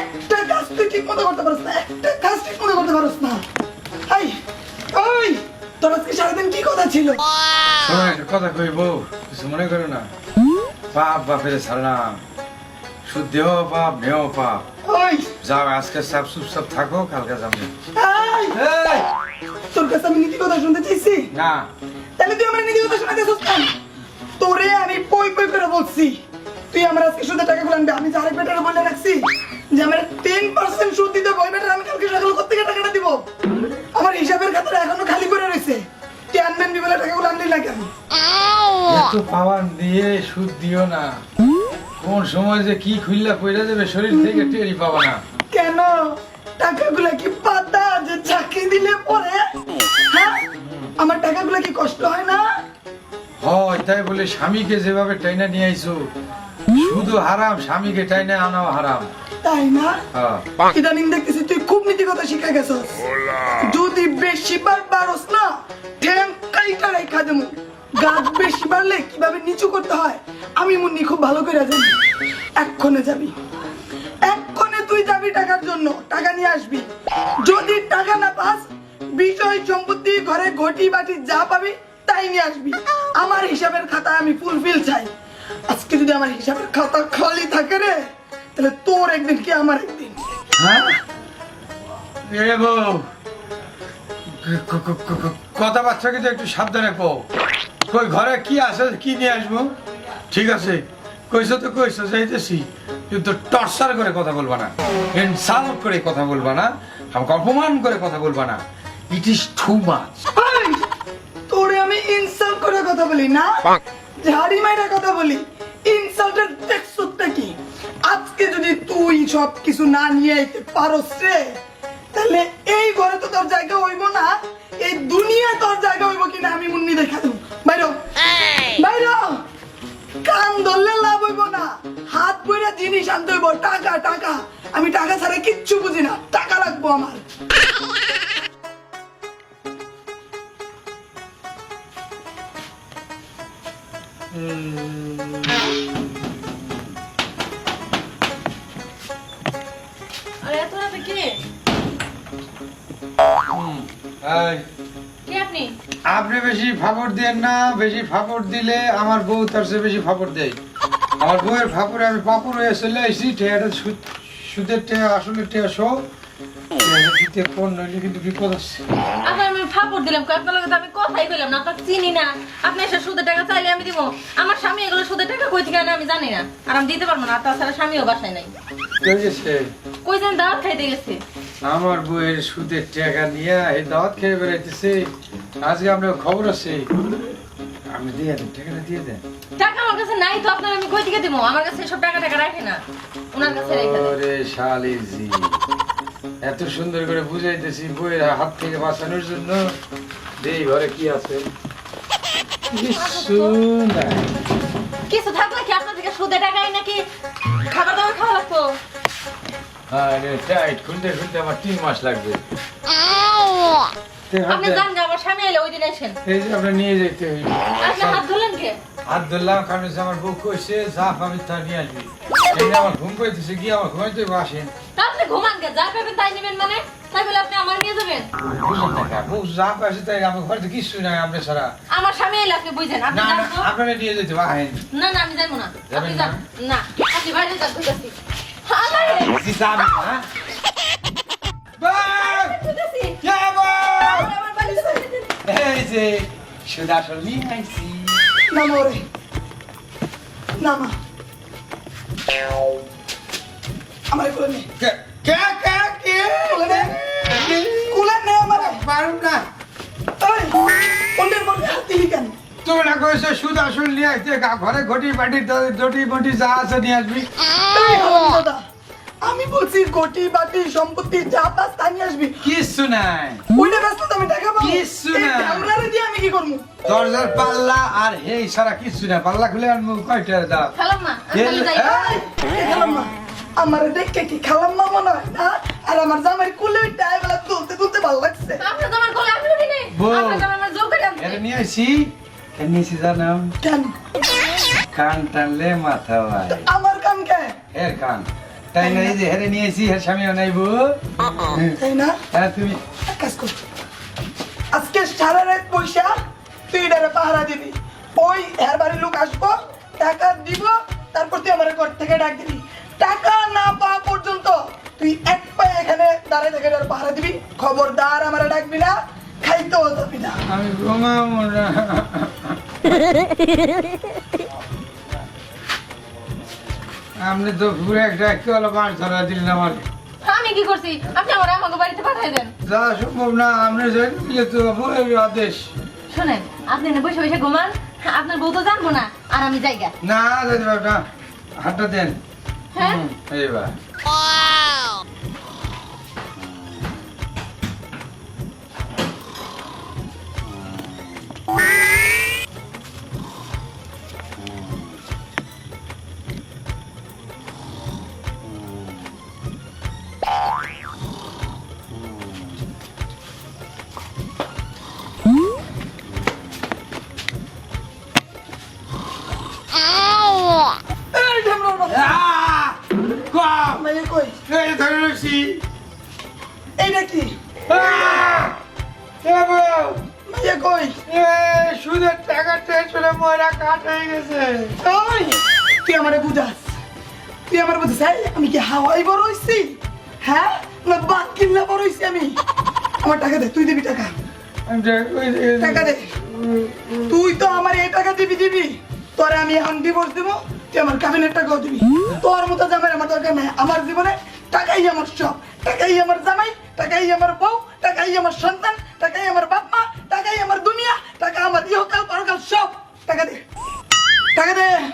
একটা কাজ তুই ঠিক মতো করতে পারস না একটা কাজ ঠিক মতো করতে পারস না। হাই ওই তোর আজকে সারাদিন কি কথা ছিল? শোনো একটা কথা কই কিছু মনে করো না। পাপ বাপের ছাড়লাম শুদ্ধেও পাপ নেও পাপ। ওই যাও আজকে সব চুপ সব থাকো কালকে যাব। এই, এই, তোর কাছে আমি নীতি কথা শুনতে চাইছি? না। তাহলে তুই আমার নীতি কথা শোনাতে কেন? তোরে আমি পই পই করে বলছি। তুই আমার আজকে সুদের টাকাগুলো আনবি আমি যারে বেটারে বলে রাখছি যে আমার টেন পার্সেন্ট সুদ দিতে বই বেটার আমি কালকে সকালে টাকাটা দিব? আমার হিসাবের খাতাটা এখনও খালি করে রয়েছে। তুই আনবেন বলে টাকাগুলো আনলি না কেন? এত পাওয়ার দিয়ে সুদ দিও না। কোন সময় যে কি খুললা পড়ে যাবে শরীর থেকে টেরি পাবা না। কেন? টাকাগুলো কি পাতা যে চাকরি দিলে পরে? হ্যাঁ? আমার টাকাগুলো কি কষ্ট হয় না? হয় তাই বলে স্বামীকে যেভাবে টাইনা নিয়ে আইছো শুধু হারাম স্বামীকে টাইনা আনাও হারাম। তাই না? হ্যাঁ। ইদানিং দেখতেছি তুই খুব নীতি কথা শিখে গেছস। যদি বেশি বার বারস না ঠ্যাং কাইটা রেখা দেবো। গাছ বেশি বাড়লে কীভাবে নিচু করতে হয় আমি মুন্নি খুব ভালো করে জানি। এক্ষণে যাবি। এক্ষণে তুই যাবি টাকার জন্য টাকা নিয়ে আসবি। যদি টাকা না পাস বিষয় সম্পত্তি ঘরে ঘটি বাটি যা পাবি তাই নিয়ে আসবি। আমার হিসাবের খাতা আমি ফুলফিল চাই। আজকে যদি আমার হিসাবের খাতা খালি থাকে রে তাহলে তোর একদিন কি আমার একদিন? হ্যাঁ? এ বউ ক- ক- ক- ক- ক- কথাবার্তা কিন্তু একটু সাবধানে কও। কই ঘরে কি আছে কি নিয়ে আসব? ঠিক আছে। কইছো তো কইছো যাইতেছি। কিন্তু টর্চার করে কথা বলবা না। ইনসাল্ট করে কথা বলবা না। আমাকে অপমান করে কথা বলবা না। ইট ইজ টু মাচ তোরে আমি ইনসাল্ট করে কথা বলি না? ঝাড়ি মাইরা কথা বলি ইনসাল্টের কি? আজকে যদি তুই সব কিছু না নিয়ে আইতে পারস রে তাহলে এই ঘরে তো তোর জায়গা হইব না এই দুনিয়া তোর জায়গা হইব কিনা আমি মুন্নি দেখা দেবো। বাইরো বাইরো কান ধরলে লাভ হইব না। হাত বইরা জিনিস আনতে হইব টাকা টাকা। আমি টাকা ছাড়া কিচ্ছু বুঝি না টাকা লাগবো আমার। আরে এত রাতে কে? কে আপনি? আপনি বেশি ফাপড় দেন না বেশি ফাপড় দিলে আমার বউ তার চেয়ে বেশি ফাপড় দেয়। আমার বউয়ের ফাপড়ে আমি পাপড় হয়ে চলে আসছি টেয়াটা সুদের টেয়া আসলে শো টেয়াটা দিতে কোন নইলে কিন্তু বিপদ আছে আপনার আমি ফাপড় দিলাম আপনার লগে আমি কথাই কইলাম না আপনাকে চিনি না। আপনি এসে সুদের টাকা চাইলে আমি দিব। আমার স্বামী এগুলো সুদের টাকা কই থেকে আনে আমি জানি না। আর আমি দিতে পারব না তাছাড়া স্বামীও বাসায় নাই। কই গেছে? কই যেন দাওয়াত খাইতে গেছে। আমার বউয়ের সুদের টাকা নিয়ে এই দাওয়াত খেয়ে বেড়াইতেছে। আজকে আপনার খবর আছে? আপনি দিয়ে দেন টাকাটা দিয়ে দেন। টাকা আমার কাছে নাই তো আপনার আমি কই থেকে দিব? আমার কাছে সব টাকা টাকা রাখে না। ওনার কাছে রেখে দেন। ওরে শালিজি। এত সুন্দর করে বুঝাইতেছি বইয়ের হাত থেকে বাঁচানোর জন্য। দেই ঘরে কি আছে? কিছু থাকলে কি আপনার থেকে সুদের টাকাই নাকি খাবার দাবার খাওয়া লাগতো? আরে টাইট খুলতে খুলতে আমার তিন মাস লাগবে। আপনি দেন। জান আমার স্বামী এলে ওই দিন আসেন। এই যে আপনি নিয়ে যেতে হইবে আপনি হাত ধরলেন কে? হাত ধরলাম কারণ হচ্ছে আমার বউ কইছে যা পাবি তা নিয়ে আসবি। আমার ঘুম পাইতেছে গিয়ে আমার ঘুমাইতে আসেন। তা ঘুমান কে যা পাবেন তাই নেবেন মানে? তাই বলে আপনি আমার নিয়ে যাবেন? বুঝলেন না কা? যা পাইছে তাই আমার ঘরে তো কিছু নাই আপনি ছাড়া। আমার স্বামী এলে আপনি বুঝেন আপনি না না আপনারা নিয়ে যেতে পারেন না না আমি যাব না। আপনি যান। না আপনি বাইরে যান বুঝেছি আমারে যাবে না বাই! বুঝেছি যাব! আমার বাড়ি এই যে সুদা আসল নিয়ে আইছি নামা ওরে। নামা আমার কোলে নে। কে কে কে? কে কোলে নে আমার পারুম না। ওই অন্যের মধ্যে হাত দিলি কেন? তুমি কইছো সুদ আসল নিয়ে আইতে গা- ঘরে ঘটি বাটি দটি মটি যা আছে নিয়ে আসবি। এই আমি বলছি কোটি বাটি সম্পত্তি যা পাস তা নিয়ে আসবি। কিচ্ছু নাই। ওইটা ব্যস্ত আমি টাকা পাবো। কিচ্ছু না। দিয়ে আমি কি করব? দরজার পাল্লা আর হেই সারা কিচ্ছু না পাল্লা খুলে আনব কয়টা দাও? খালাম না আমি যাই। খালাম্মা, আমার দেখে কি খালাম্মা মনে হয় না? আর আমার জামাই কুলে ওইটা এবেলা তুলতে তুলতে ভালো লাগছে। আমার কোলে আমি উঠি নাই বউ। আপনার আমার জোর করে এটা নিয়ে আইছি কেন নিয়েছি জানো? কেন? কান? টানলে মাথা ভাই আমার কাম কে? এর কান। তাই না এই যে হেরে হের নাইবো তাই না? হ্যাঁ তুমি। কাজ কর। আজকে সারা রাত পয়সা তুই পাহারা দিবি। ওই এর বাড়ির লোক আসব টাকা দিব তারপর তুই আমার ঘর থেকে ডাক দিবি। টাকা না পাওয়া পর্যন্ত তুই এক পায়ে এখানে দাঁড়িয়ে থেকে এটার পাহারা দিবি। খবরদার আমার ডাকবি না খাইতেও যাবি না। আমি ঘুমাবো না। আপনি তো পুরো একটা হলো মাছ ধরা দিলেন আমাকে। আমি কি করছি? আপনি আমার আমাকে বাড়িতে পাঠাই দেন। যা সম্ভব না আপনি যেহেতু আপনার আদেশ। শোনেন আপনি না বসে বসে ঘুমান আপনার বউ তো জানব না আর আমি জায়গা না দাদি হাতটা দেন। হ্যাঁ হুম, ধরে রয়েছি। এইটা কি কই? সুদের টাকা টেনশনে ময়রা কাট হয়ে গেছে। তুই আমারে বুঝাস। তুই আমার বুঝাস আমি কি হাওয়াই বড় হইছি? হ্যাঁ? না বাদ কিনলে বড় হইছি আমি? আমার টাকা দে তুই দিবি টাকা। টাকা দে। তুই তো আমার এই টাকা দিবি দিবি। তোরে আমি এখন ডিভোর্স দিব তুই আমার কাবিনের টাকাও দিবি। তোর মতো জামাই আমার দরকার নাই। আমার জীবনে টাকাই আমার সব, টাকাই আমার জামাই, টাকাই আমার বউ, টাকাই আমার সন্তান, টাকাই আমার বাপ মা টাকাই আমার দুনিয়া, টাকা আমার ইহকাল, পরকাল সব। টাকা দে। টাকা দে।